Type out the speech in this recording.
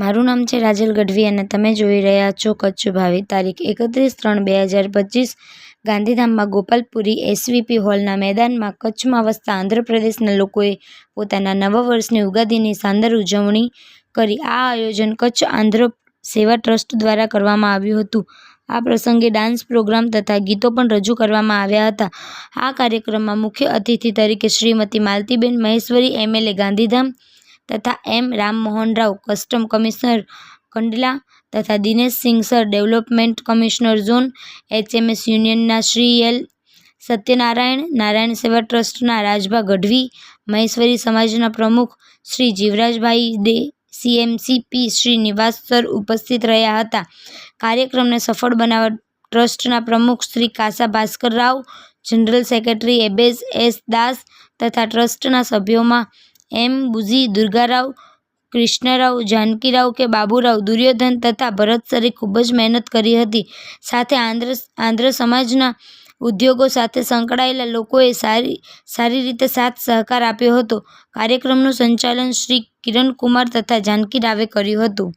મારું નામ છે રાજલ ગઢવી અને તમે જોઈ રહ્યા છો કચ્છ ભાવિ તારીખ એકત્રીસ ત્રણ બે હજાર પચીસ ગાંધીધામમાં ગોપાલપુરી એસવીપી હોલના મેદાનમાં કચ્છમાં વસતા આંધ્રપ્રદેશના લોકોએ પોતાના નવા વર્ષની ઉગાદીની શાનદાર ઉજવણી કરી. આ આયોજન કચ્છ આંધ્ર સેવા ટ્રસ્ટ દ્વારા કરવામાં આવ્યું હતું. આ પ્રસંગે ડાન્સ પ્રોગ્રામ તથા ગીતો પણ રજૂ કરવામાં આવ્યા હતા. આ કાર્યક્રમમાં મુખ્ય અતિથિ તરીકે શ્રીમતી માલતીબેન મહેશ્વરી એમએલએ ગાંધીધામ તથા M Rammohan Rao, custom commissioner Kandla તથા Dinesh Singh sir, development commissioner zone, HMS યુનિયનના Shri L Satyanarayan, Narayan સેવા ટ્રસ્ટના રાજભા ગઢવી, મહેશ્વરી સમાજના પ્રમુખ શ્રી જીવરાજભાઈ દે, સીએમસીપી શ્રી નિવાસ સર ઉપસ્થિત રહ્યા હતા. કાર્યક્રમને સફળ બનાવવા ટ્રસ્ટના પ્રમુખ શ્રી કાસા ભાસ્કર રાવ, જનરલ સેક્રેટરી એબેઝ એસ દાસ તથા ટ્રસ્ટના સભ્યોમાં એમ બુઝી દુર્ગારાવ, કૃષ્ણરાવ, જાનકીરાવ કે બાબુરાવ દુર્યોધન તથા ભરત સરી ખૂબ જ મહેનત કરી હતી. સાથે આંધ્ર આંધ્ર સમાજના ઉદ્યોગો સાથે સંકળાયેલા લોકોએ સારી સારી રીતે સાથ સહકાર આપ્યો હતો. કાર્યક્રમનું સંચાલન શ્રી કિરણકુમાર તથા જાનકી રાવે કર્યું હતું.